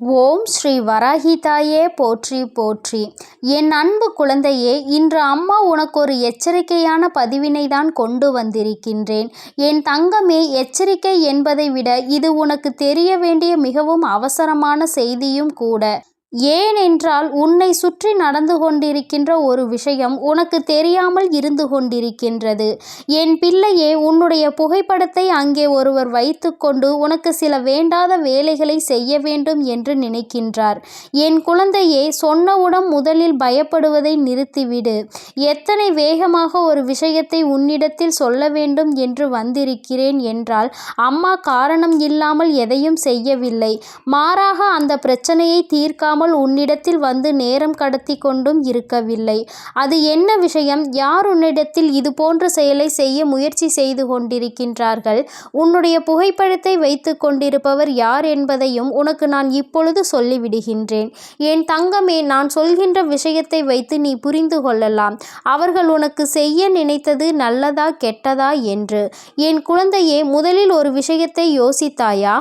ஓம் ஸ்ரீ வராகிதாயே போற்றி போற்றி. என் அன்பு குழந்தையே இன்று அம்மா உனக்கு ஒரு எச்சரிக்கையான பதிவினை தான் கொண்டு வந்திருக்கின்றேன். என் தங்கமே எச்சரிக்கை என்பதை விட இது உனக்கு தெரிய வேண்டிய மிகவும் அவசரமான செய்தியும் கூட. ஏனென்றால் உன்னை சுற்றி நடந்து கொண்டிருக்கின்ற ஒரு விஷயம் உனக்கு தெரியாமல் இருந்து கொண்டிருக்கின்றது. என் பிள்ளையே உன்னுடைய புகைப்படத்தை அங்கே ஒருவர் வைத்துக்கொண்டு உனக்கு சில வேண்டாத வேலைகளை செய்ய வேண்டும் என்று நினைக்கின்றார். என் குழந்தையே சொன்னவுடன் முதலில் பயப்படுவதை நிறுத்திவிடு. எத்தனை வேகமாக ஒரு விஷயத்தை உன்னிடத்தில் சொல்ல வேண்டும் என்று வந்திருக்கிறேன் என்றால் அம்மா காரணம் இல்லாமல் எதையும் செய்யவில்லை. மாறாக அந்த பிரச்சனையை தீர்க்காமல் இல்லாமல் உன்னிடத்தில் வந்து நேரம் கடத்தி கொண்டும் இருக்கவில்லை. அது என்ன விஷயம்? யார் உன்னிடத்தில் இது போன்ற செயலை செய்ய முயற்சி செய்து கொண்டிருக்கின்றார்கள்? உன்னுடைய புகைப்படத்தை வைத்து கொண்டிருப்பவர் யார் என்பதையும் உனக்கு நான் இப்பொழுது சொல்லிவிடுகின்றேன். என் தங்கமே நான் சொல்கின்ற விஷயத்தை வைத்து நீ புரிந்து கொள்ளலாம். அவர்கள் உனக்கு செய்ய நினைத்தது நல்லதா கெட்டதா என்று. என் குழந்தையே முதலில் ஒரு விஷயத்தை யோசித்தாயா?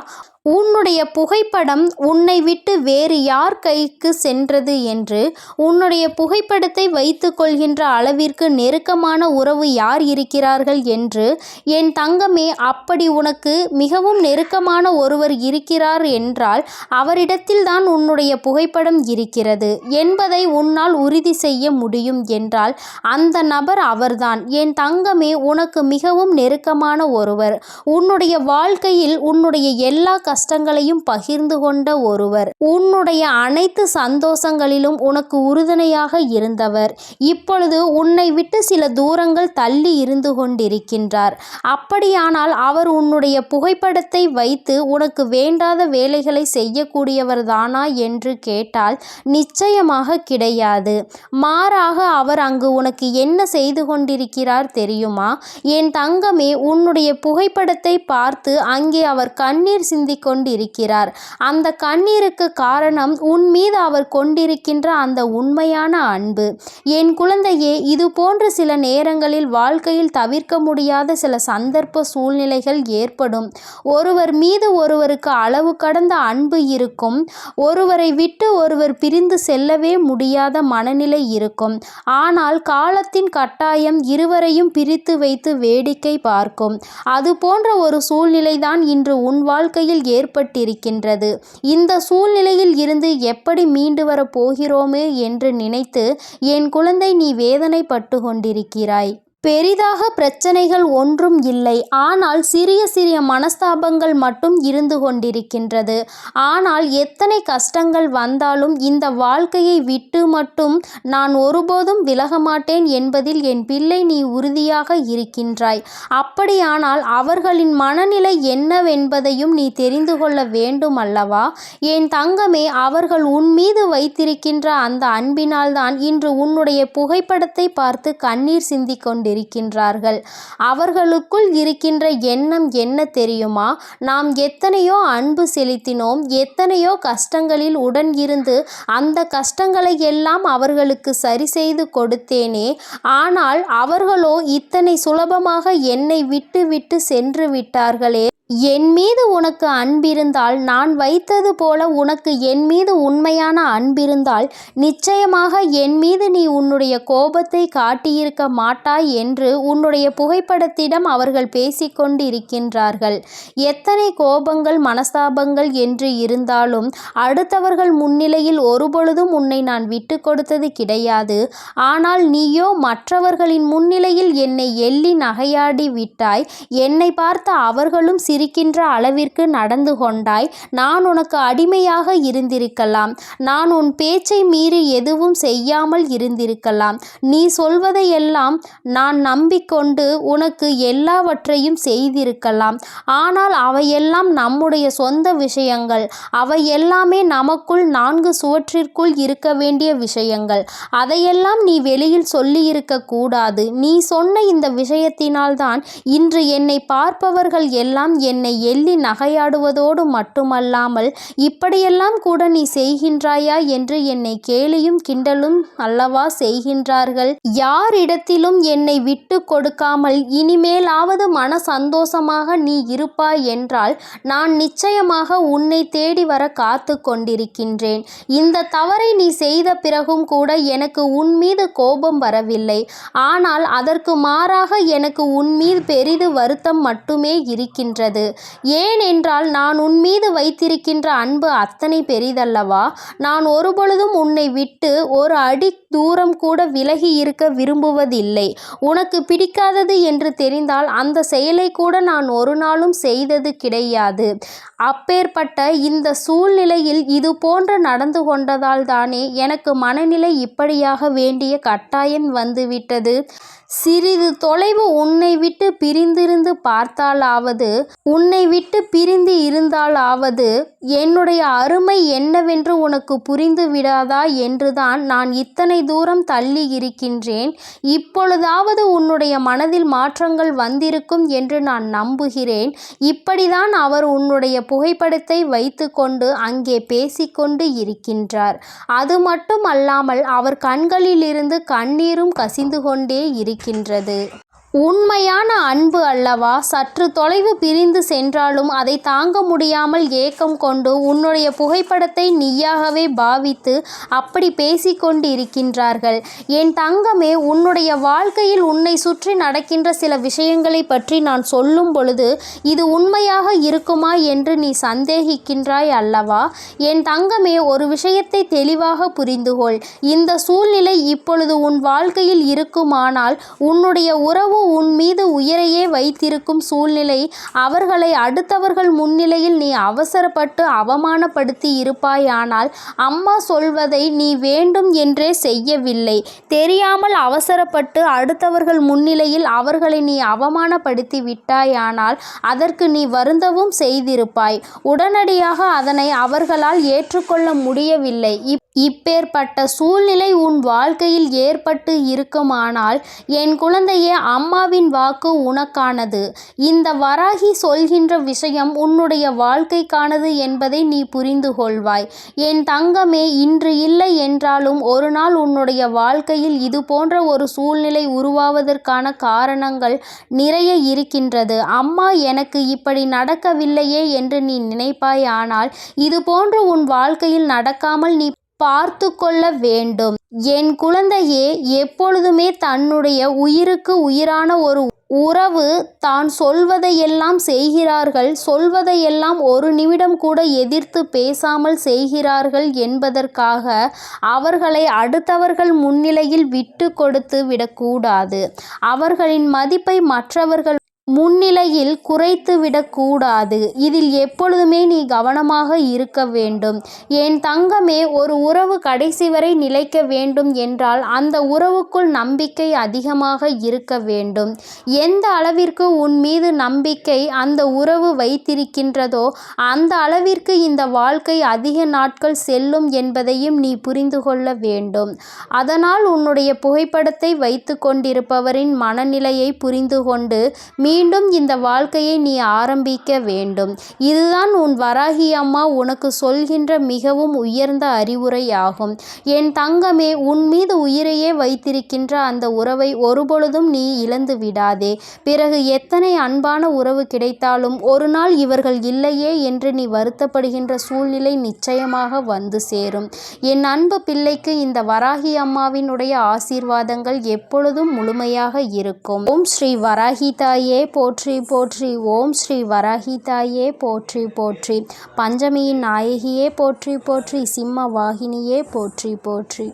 உன்னுடைய புகைப்படம் உன்னை விட்டு வேறு யார் கைக்கு சென்றது என்று உன்னுடைய புகைப்படத்தை வைத்து கொள்கின்ற அளவிற்கு நெருக்கமான உறவு யார் இருக்கிறார்கள் என்று என் தங்கமே அப்படி உனக்கு மிகவும் நெருக்கமான ஒருவர் இருக்கிறார் என்றால் அவரிடத்தில் தான் உன்னுடைய புகைப்படம் இருக்கிறது என்பதை உன்னால் உறுதி செய்ய முடியும் என்றால் அந்த நபர் அவர்தான். என் தங்கமே உனக்கு மிகவும் நெருக்கமான ஒருவர். உன்னுடைய வாழ்க்கையில் உன்னுடைய எல்லா கஷ்டங்களையும் பகிர்ந்து கொண்ட ஒருவர். உன்னுடைய அனைத்து சந்தோஷங்களிலும் உனக்கு உறுதுணையாக இருந்தவர். இப்பொழுது உன்னை விட்டு சில தூரங்கள் தள்ளி இருந்து கொண்டிருக்கின்றார். அப்படியானால் அவர் உன்னுடைய புகைப்படத்தை வைத்து உனக்கு வேண்டாத வேலைகளை செய்யக்கூடியவர் தானா என்று கேட்டால் நிச்சயமாக கிடையாது. மாறாக அவர் அங்கு உனக்கு என்ன செய்து கொண்டிருக்கிறார் தெரியுமா? என் தங்கமே உன்னுடைய புகைப்படத்தை பார்த்து அங்கே அவர் கண்ணீர் சிந்திக்க கொண்டிருக்கிறார். அந்த கண்ணீருக்கு காரணம் உன் மீது அவர் கொண்டிருக்கின்ற அந்த உண்மையான அன்பு. என் குழந்தையே இது போன்ற சில நேரங்களில் வாழ்க்கையில் தவிர்க்க முடியாத சில சந்தர்ப்ப சூழ்நிலைகள் ஏற்படும். ஒருவர் மீது ஒருவருக்கு அளவு கடந்த அன்பு இருக்கும். ஒருவரை விட்டு ஒருவர் பிரிந்து செல்லவே முடியாத மனநிலை இருக்கும். ஆனால் காலத்தின் கட்டாயம் இருவரையும் பிரித்து வைத்து வேடிக்கை பார்க்கும். அது போன்ற ஒரு சூழ்நிலைதான் இன்று உன் வாழ்க்கையில் ஏற்பட்டிருக்கின்றது. இந்த சூழ்நிலையில் இருந்து எப்படி மீண்டு வரப் போகிறோமே என்று நினைத்து என் குழந்தை நீ வேதனைப்பட்டு கொண்டிருக்கிறாய். பெரிதாக பிரச்சனைகள் ஒன்றும் இல்லை. ஆனால் சிறிய சிறிய மனஸ்தாபங்கள் மட்டும் இருந்து கொண்டிருக்கின்றது. ஆனால் எத்தனை கஷ்டங்கள் வந்தாலும் இந்த வாழ்க்கையை விட்டு மட்டும் நான் ஒருபோதும் விலக மாட்டேன் என்பதில் என் பிள்ளை நீ உறுதியாக இருக்கின்றாய். அப்படியானால் அவர்களின் மனநிலை என்னவென்பதையும் நீ தெரிந்து கொள்ள வேண்டும் அல்லவா? என் தங்கமே அவர்கள் உன் மீது வைத்திருக்கின்ற அந்த அன்பினால்தான் இன்று உன்னுடைய புகைப்படத்தை பார்த்து கண்ணீர் சிந்திக் கொண்டு கொண்டிருக்கின்றார்கள் அவர்களுக்குள் இருக்கின்ற எண்ணம் என்ன தெரியுமா? நாம் எத்தனையோ அன்பு செலுத்தினோம் எத்தனையோ கஷ்டங்களில் உடன் இருந்து அந்த கஷ்டங்களை எல்லாம் அவர்களுக்கு சரி செய்து கொடுத்தேனே. ஆனால் அவர்களோ இத்தனை சுலபமாக என்னை விட்டு விட்டு சென்று விட்டார்களே. என் மீது உனக்கு அன்பிருந்தால் நான் வைத்தது போல உனக்கு என் மீது உண்மையான அன்பிருந்தால் நிச்சயமாக என் மீது நீ உன்னுடைய கோபத்தை காட்டியிருக்க மாட்டாய் என்று உன்னுடைய புகைப்படத்திடம் அவர்கள் பேசிக்கொண்டு இருக்கின்றார்கள் எத்தனை கோபங்கள் மனஸ்தாபங்கள் என்று இருந்தாலும் அடுத்தவர்கள் முன்னிலையில் ஒருபொழுதும் உன்னை நான் விட்டு கொடுத்தது கிடையாது. ஆனால் நீயோ மற்றவர்களின் முன்னிலையில் என்னை எள்ளி நகையாடி விட்டாய். என்னை பார்த்த அவர்களும் சிறு இருக்கின்ற அளவிற்கு நடந்து கொண்டாய். நான் உனக்கு அடிமையாக இருந்திருக்கலாம். நான் உன் பேச்சை மீறி எதுவும் செய்யாமல் இருந்திருக்கலாம். நீ சொல்வதையெல்லாம் நான் நம்பிக்கொண்டு உனக்கு எல்லாவற்றையும் செய்திருக்கலாம். ஆனால் அவையெல்லாம் நம்முடைய சொந்த விஷயங்கள். அவை எல்லாமே நமக்குள் நான்கு சுவற்றிற்குள் இருக்க வேண்டிய விஷயங்கள். அதையெல்லாம் நீ வெளியில் சொல்லியிருக்க கூடாது. நீ சொன்ன இந்த விஷயத்தினால்தான் இன்று என்னை பார்ப்பவர்கள் எல்லாம் என்னை எள்ளி நகையாடுவதோடு மட்டுமல்லாமல் இப்படியெல்லாம் கூட நீ செய்கின்றாயா என்று என்னை கேலியும் கிண்டலும் அல்லவா செய்கின்றார்கள். யாரிடத்திலும் என்னை விட்டு கொடுக்காமல் இனிமேலாவது மன சந்தோஷமாக நீ இருப்பாய் என்றால் நான் நிச்சயமாக உன்னை தேடி வர காத்து கொண்டிருக்கின்றேன். இந்த தவறை நீ செய்த பிறகும் கூட எனக்கு உன் மீது கோபம் வரவில்லை. ஆனால் அதற்கு மாறாக எனக்கு உன் மீது பெரிது வருத்தம் மட்டுமே இருக்கின்றது. ஏனென்றால் நான் உன் மீது வைத்திருக்கின்ற அன்பு அத்தனை பெரிதல்லவா? நான் ஒருபொழுதும் உன்னை விட்டு ஒரு அடி தூரம் கூட விலகி இருக்க விரும்புவதில்லை. உனக்கு பிடிக்காதது என்று தெரிந்தால் அந்த செயலை கூட நான் ஒரு நாளும் செய்தது கிடையாது. அப்பேற்பட்ட இந்த சூழ்நிலையில் இது போன்று நடந்து கொண்டதால் தானே எனக்கு மனநிலை இப்படியாக வேண்டிய கட்டாயம் வந்துவிட்டது. சிறிது தொலைவு உன்னை விட்டு பிரிந்திருந்து பார்த்தாலாவது உன்னை விட்டு பிரிந்து இருந்தாலாவது என்னுடைய அருமை என்னவென்று உனக்கு புரிந்து விடாதா என்றுதான் நான் இத்தனை தூரம் தள்ளி இருக்கின்றேன். இப்பொழுதாவது உன்னுடைய மனதில் மாற்றங்கள் வந்திருக்கும் என்று நான் நம்புகிறேன். இப்படிதான் அவர் உன்னுடைய புகைப்படத்தை வைத்துக்கொண்டு அங்கே பேசிக்கொண்டு இருக்கின்றார். அது மட்டும் அல்லாமல் அவர் கண்களிலிருந்து கண்ணீரும் கசிந்து கொண்டே இருக்கின்றது. உண்மையான அன்பு அல்லவா? சற்று தொலைவு பிரிந்து சென்றாலும் அதை தாங்க முடியாமல் ஏக்கம் கொண்டு உன்னுடைய புகைப்படத்தை நீயாகவே பாவித்து அப்படி பேசிக்கொண்டு இருக்கின்றார்கள் என் தங்கமே உன்னுடைய வாழ்க்கையில் உன்னை சுற்றி நடக்கின்ற சில விஷயங்களை பற்றி நான் சொல்லும் பொழுது இது உண்மையாக இருக்குமா என்று நீ சந்தேகிக்கின்றாய் அல்லவா? என் தங்கமே ஒரு விஷயத்தை தெளிவாக புரிந்துகொள். இந்த சூழ்நிலை இப்பொழுது உன் வாழ்க்கையில் இருக்குமானால் உன்னுடைய உறவு உன் மீது உயிரையே வைத்திருக்கும் சூழ்நிலை அவர்களை அடுத்தவர்கள் முன்னிலையில் நீ அவசரப்பட்டு அவமானப்படுத்தி இருப்பாயானால் அம்மா சொல்வதை நீ வேண்டும் என்றே செய்யவில்லை. தெரியாமல் அவசரப்பட்டு அடுத்தவர்கள் முன்னிலையில் அவர்களை நீ அவமானப்படுத்தி விட்டாயானால் அதற்கு நீ வருந்தவும் செய்திருப்பாய். உடனடியாக அதனை அவர்களால் ஏற்றுக்கொள்ள முடியவில்லை. இப் இப்பேற்பட்ட சூழ்நிலை உன் வாழ்க்கையில் ஏற்பட்டு இருக்குமானால் என் குழந்தையே அம்மாவின் வாக்கு உனக்கானது. இந்த வராகி சொல்கின்ற விஷயம் உன்னுடைய வாழ்க்கைக்கானது என்பதை நீ புரிந்து கொள்வாய். என் தங்கமே இன்று இல்லை என்றாலும் ஒரு நாள் உன்னுடைய வாழ்க்கையில் இது போன்ற ஒரு சூழ்நிலை உருவாவதற்கான காரணங்கள் நிறைய இருக்கின்றது. அம்மா எனக்கு இப்படி நடக்கவில்லையே என்று நீ நினைப்பாய் ஆனால் இது போன்று உன் வாழ்க்கையில் நடக்காமல் நீ பார்த்து கொள்ள வேண்டும். என் குழந்தையே எப்பொழுதுமே தன்னுடைய உயிருக்கு உயிரான ஒரு உறவு தான் சொல்வதையெல்லாம் செய்கிறார்கள். சொல்வதையெல்லாம் ஒரு நிமிடம் கூட எதிர்த்து பேசாமல் செய்கிறார்கள் என்பதற்காக அவர்களை அடுத்தவர்கள் முன்னிலையில் விட்டு கொடுத்து விடக்கூடாது. அவர்களின் மதிப்பை மற்றவர்கள் முன்னிலையில் குறைத்துவிடக்கூடாது இதில் எப்பொழுதுமே நீ கவனமாக இருக்க வேண்டும். என் தங்கமே ஒரு உறவு கடைசி வரை நிலைக்க வேண்டும் என்றால் அந்த உறவுக்குள் நம்பிக்கை அதிகமாக இருக்க வேண்டும். எந்த அளவிற்கு உன் மீது நம்பிக்கை அந்த உறவு வைத்திருக்கின்றதோ அந்த அளவிற்கு இந்த வாழ்க்கை அதிக நாட்கள் செல்லும் என்பதையும் நீ புரிந்து கொள்ள வேண்டும். அதனால் உன்னுடைய புகைப்படத்தை வைத்து கொண்டிருப்பவரின் மனநிலையை புரிந்து கொண்டு மீண்டும் மீண்டும் இந்த வாழ்க்கையை நீ ஆரம்பிக்க வேண்டும். இதுதான் உன் வராகி அம்மா உனக்கு சொல்கின்ற மிகவும் உயர்ந்த அறிவுரையாகும். என் தங்கமே உன் மீது உயிரையே வைத்திருக்கின்ற அந்த உறவை ஒருபொழுதும் நீ இழந்து விடாதே. பிறகு எத்தனை அன்பான உறவு கிடைத்தாலும் ஒரு நாள் இவர்கள் இல்லையே என்று நீ வருத்தப்படுகின்ற சூழ்நிலை நிச்சயமாக வந்து சேரும். என் அன்பு பிள்ளைக்கு இந்த வராகி அம்மாவினுடைய ஆசீர்வாதங்கள் எப்பொழுதும் முழுமையாக இருக்கும். ஓம் ஸ்ரீ வராகி தாயே. போற்றி போற்றி. ஓம் ஸ்ரீ வராகி தாயே போற்றி போற்றி. பஞ்சமியின் நாயகியே போற்றி போற்றி. சிம்ம வாகினியே போற்றி போற்றி.